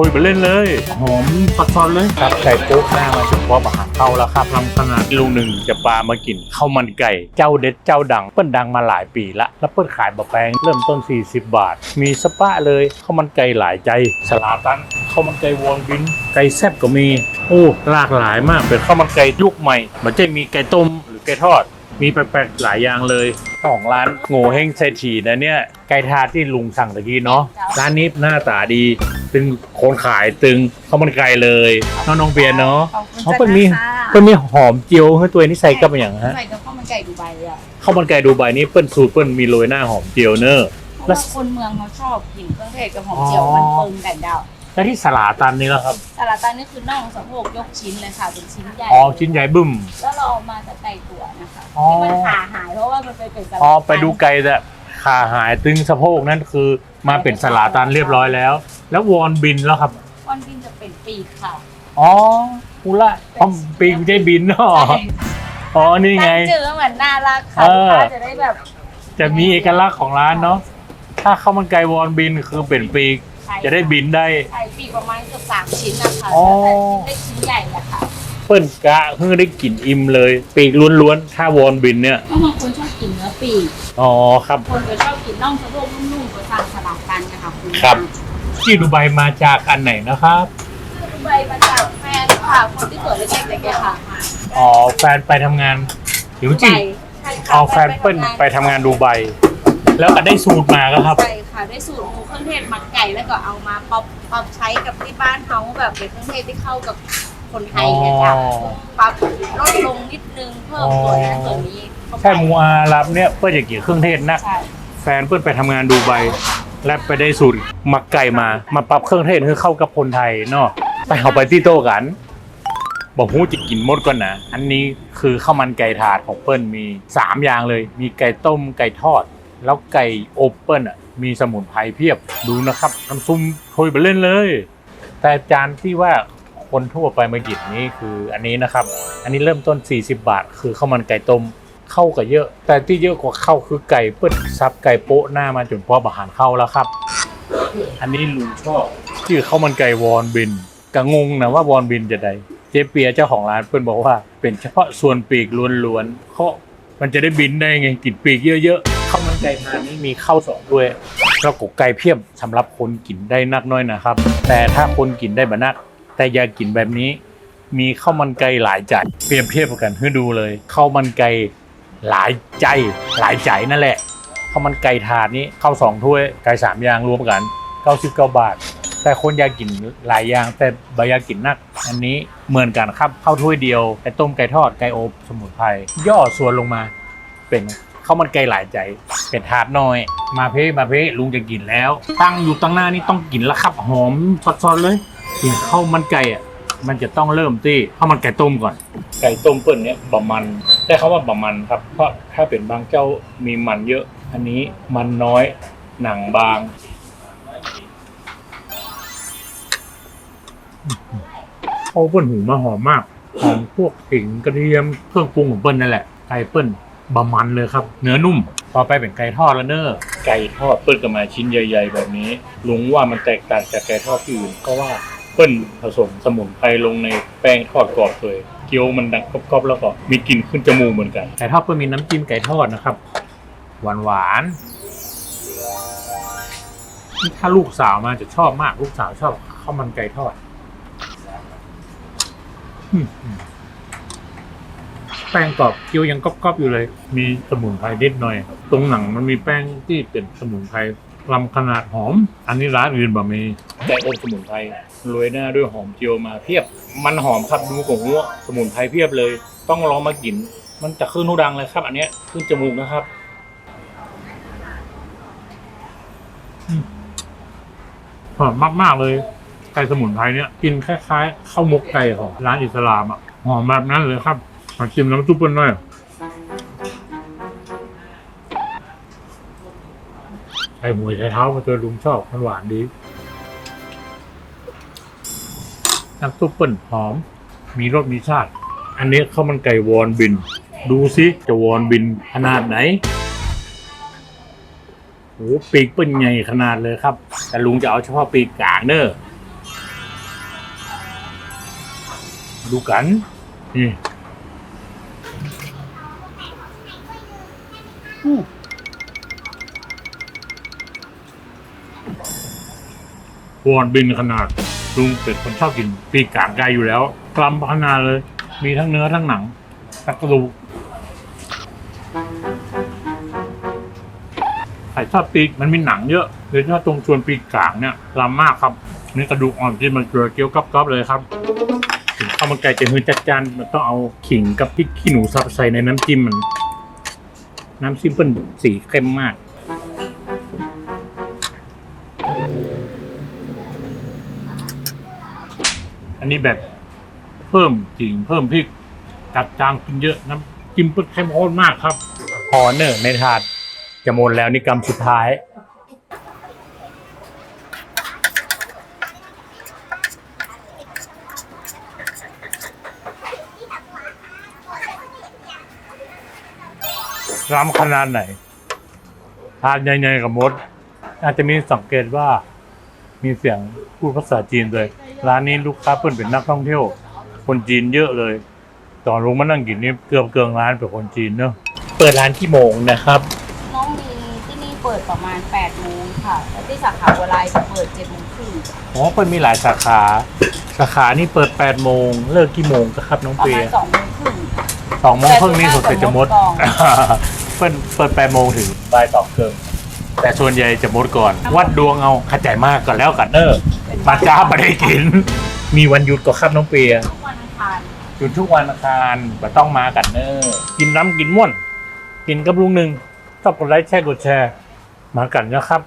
คุยไปเล่นเลย หอมปัดซอนเลยครับไก่โป๊กหน้ามาเฉพาะอาหารเข้าแล้วครับทำขนาดลุงหนึ่งจะปลามากินข้าวมันไก่เจ้าเด็ดเจ้าดัง เปิ้นดังมาหลายปีละแล้วเปิ้นขายบะแพงเริ่มต้น 40 บาท มีสปะเลยข้าวมันไก่หลายใจสลาตันข้าวมันไก่วอนบิน ไก่แซ่บก็มีโอ้หลากหลายมากเป็นข้าวมันไก่ยุคใหม่มันจะมีไก่ต้มหรือไก่ทอด มีแปลกๆหลายอย่างเลยเจ้าของร้านโง่เฮงเศรษฐีนะเนี่ยไก่ทาดที่ลุงสั่งตะกี้เนาะร้านนี้หน้าตาดี ตึงคนขายตึงข้าวมันไก่เลยน้องน้องเบียร์เนาะขอบคุณอ๋อเปิ้ลมีค่ะเปิ้ลมีหอมเจียวให้ตัวนี้ใส่กับอย่างฮะใส่กับข้าวมันไก่ดูไบอะข้าวมันไก่ดูใบนี่เปิ้ลสูตรเปิ้ลมีโรยหน้าหอมเจียวเนอะ เพราะแล้วว่าคนเมืองเขาชอบกินเครื่องเทศกับหอมเจียวมันปรุงกันดาวแล้วที่สลาตันนี่แล้วครับสาลาตันนี่คือน่องสะโพกยกชิ้นเลยค่ะเป็นชิ้นใหญ่อ๋อชิ้นใหญ่บึ้ม แล้วเราเอามาจากไก่ตัวนะคะอ๋อ ที่มันขาหายเพราะว่ามันไปเป็นสาลาอ๋อตันไปดูไก่แต่ขาหายตึงสะโพกนั่นคือมาเป็นสลาตันเรียบร้อยแล้ว แล้ววอนบินแล้วครับ วันบินจะเป็นปีกค่ะ อ๋อกูละอ๋อปีกไม่ใช่บินเนาะใช่อ๋อนี่ไง ตั้งชื่อเหมือนน่ารักค่ะเอลูกอ ค้าจะได้แบบจะมีเอกลักษณ์ของร้านเนาะถ้าข้าวมันไก่วอนบินคือเป็นปีก ใช่จะได้บินได้ ใช่ปีกประมาณเกือบสามชิ้นนะคะอ๋อ แล้วแต่ชิ้นเล็กชิ้นใหญ่อะค่ะเปิ้นกะเพื่อได้กลิ่นอิ่มเลย ปีกล้วนๆถ้าวอนบินเนี่ยเพราะบางคนชอบกินเนื้อปีก อ๋อครับ คนก็ชอบกินน่องสะโพกนุ่มๆก็สั่งสลับกันนะคะคุณครับ ที่ดูไบมาจากอันไหนนะครับ คือดูใบมาจากแฟนค่ะคนที่เปิดเล็กๆแต่แกค่ะอ๋อแฟนไปทำงานหิวจิใช่ค่ะเอาแฟนเปิ้ลไปทำงานดูไบแล้วก็ได้สูตรมาก็ครับ ใช่ค่ะได้สูตรหมูเครื่องเทศหมักไก่แล้วก็เอามาปรับปรับใช้กับที่บ้านเขาแบบเป็นเครื่องเทศที่เข้ากับคนไทยเนี่ยค่ะอ๋อ ปรับลดลงนิดนึงเพิ่มส่วนนั้นส่วนนี้เข้าไปใช่หมูอารับเนี่ยเปิ้ลจะกินเครื่องเทศนักใช่ แฟนเปิ้ลไปทำงานดูไบ และไปได้สูตรหมักไก่มา มาปรับเครื่องเทศให้เข้ากับคนไทยเนาะไปเอาไปที่โต๊ะกันบอกหูจะกินมดก่อนนะ อันนี้คือข้าวมันไก่ถาดของเปิ้ลมี 3 อย่างเลย มีไก่ต้มไก่ทอด แล้วไก่อบเปิ้ลอะมีสมุนไพรเพียบดูนะครับน้ำซุปคุยไปเล่นเลย แต่จานที่ว่าคนทั่วไปมากินนี่คืออันนี้นะครับ อันนี้เริ่มต้น 40 บาท คือข้าวมันไก่ต้ม เข้ากับเยอะ แต่ที่เยอะกว่าเข้าคือไก่เปิ้ลซับไก่โป๊ะหน้ามาจนพออาหารเข้าแล้วครับ อันนี้ลุงชอบชื่อข้าวมันไก่วอนบินกะงงนะว่าวอนบินจะใดเจ๊เปียเจ้าของร้านเปิ้ลบอกว่า เป็นเฉพาะส่วนปีกล้วนๆเพราะมันจะได้บินได้ไงกินปีกเยอะๆข้าวมันไก่ทานนี้มีข้าวสองด้วยแล้วกไก่เพียบสำหรับคนกินได้นักน้อยนะครับ แต่ถ้าคนกินได้บ่นัก แต่อย่ากินแบบนี้มีข้าวมันไก่หลายใจเปรียบเทียบกันให้ดูเลยข้าวมันไก่ หลายใจหลายใจนั่นแหละข้าวมันไก่ถาดนี้ข้าวสองถ้วยไก่สามอย่างรวมกัน99บาท แต่คนอยากกินหลายอย่างแต่บอยากกินนัก อันนี้เหมือนกันครับข้าวถ้วยเดียวไก่ต้มไก่ทอดไก่อบสมุนไพรย่อส่วนลงมา เป็นข้าวมันไก่หลายใจ เป็นถาดน้อย มาเพ่มาเพ่ลุงจะกินแล้ว ตั้งอยู่ตั้งหน้านี่ต้องกินแล้วครับหอมสดๆเลยกินข้าวมันไก่อะ มันจะต้องเริ่มที่ข้าวมันไก่ต้มก่อน ไก่ต้มเปิ้ลเนี้ยบะมันได้คำว่าบะมันครับ เพราะถ้าเป็นบางเจ้ามีมันเยอะ อันนี้มันน้อยหนังบางเขาเปิ้ลหูมาหอมมากหอมพวกขิงกระเทียมเครื่องปรุงของเปิ้ลนั่นแหละไก่เปิ้ลบะมันเลยครับ เนื้อนุ่ม ต่อไปเป็นไก่ทอดแล้วเนอะไก่ทอดเปิ้ลก็มาชิ้นใหญ่ ๆ แบบนี้ ลุงว่ามันแตกต่างจากไก่ทอดที่อื่นเพราะว่า เปิ้ลผสมสมุนไพรลงในแป้งทอดกรอบเลยเกี๊ยวมันดังกรอบๆแล้วก็มีกลิ่นขึ้นจมูกเหมือนกันไก่ทอดเปิ้ลมีน้ำจิ้มไก่ทอดนะครับ หวานหวานๆนี่ถ้าลูกสาวมาจะชอบมากลูกสาวชอบข้าวมันไก่ทอดอืมอืมแป้งกรอบเกี๊ยวยังกรอบๆอยู่เลย มีสมุนไพรนิดหน่อย ตรงหนังมันมีแป้งที่เป็นสมุนไพร ลำขนาดหอม อันนี้ร้านอื่นบะมีไก่อบสมุนไพรโรยหน้าด้วยหอมเจียวมาเพียบ มันหอมครับดูของหัวสมุนไพรเพียบเลย ต้องลองมากิน มันจะขึ้นหูดังเลยครับ อันเนี้ยขึ้นจมูกนะครับอืมหอมมาก ๆ เลยไก่สมุนไพรเนี่ยกินคล้าย ๆข้าวมกไก่ของร้านอิสลามอะหอมแบบนั้นเลยครับมาชิมน้ำซุปเปิ้ลหน่อย ส่หมวยใส่เท้ามาเจอลุงชอบมันหวานดีน้ำซุปเปิ้ลหอม มีรสมีชาติ อันนี้ข้าวมันไก่วอนบิน ดูสิจะวอนบินขนาดไหนโอ้ปีกเปิ้ลใหญ่ขนาดเลยครับ แต่ลุงจะเอาเฉพาะปีกกลางเนอะดูกันนี่ วอนบินขนาดลุงเป็นคนชอบกินปีกกางไก่อยู่แล้วกลัมขนาดเลย มีทั้งเนื้อทั้งหนังทั้งกระดูกใครชอบปีกมันมีหนังเยอะโดยเฉพาะตรงส่วนปีกกลางเนี่ยลำมากครับนี่กระดูกอ่อนที่มันเกลือเกี๊ยวกรอบๆเลยครับถึงข้าวมันไก่จะมือจัดจานมันต้องเอาขิงกับพริกขี้หนูสับใส่ในน้ำจิ้มมัน น้ำจิ้มเปิลสีเข้มมาก อั นนี้แบบเพิ่มจริงเพิ่มพริกจัดจางกินเยอะน้ำจิ้มเปิ้ลเข้มข้นมากครับ พอเนอร์ในถาดจะหมดแล้วนี่กำสุดท้าย รำขนาดไหน ทานใหญ่ๆกับมด อาจจะมีสังเกตว่า มีเสียงพูดภาษาจีนเลย ร้านนี้ลูกค้าเพิ่นเป็นนักท่องเที่ยว คนจีนเยอะเลยตอนลงมานั่งกินนี่เกือบเกินร้านเป็นคนจีนเนอะเปิดร้านกี่โมงนะครับ น้องมีที่นี่เปิดประมาณ8โมงค่ะแล้วที่สาขาบัวลายจะเปิด7โมงครึ่งอ๋อเปิดมีหลายสาขา สาขานี่เปิด8โมงเลิกกี่โมงครับน้องประเปีมาณย2โมงครึ่งสองโมงครึ่งนี่สดจะหมดแต่ส่วนมากจะหมดก่อนเปิดเปิดแปดโมงถึงบ่ายสองครึ่ง แต่ส่วนใหญ่จะหมดก่อน วัดดวงเอาขจายมากก่อนแล้วกันเนอร์มาจ้าไม่ได้กิน มีวันหยุดก็ครับน้องเปียทุกวันอังคารหยุดทุกวันอังคารก็ต้องมากันเนอร์กินน้ำกินม่วน กินกับลุงหนึ่งชอบกดไลค์แชร์กดแชร์ มากันนะครับ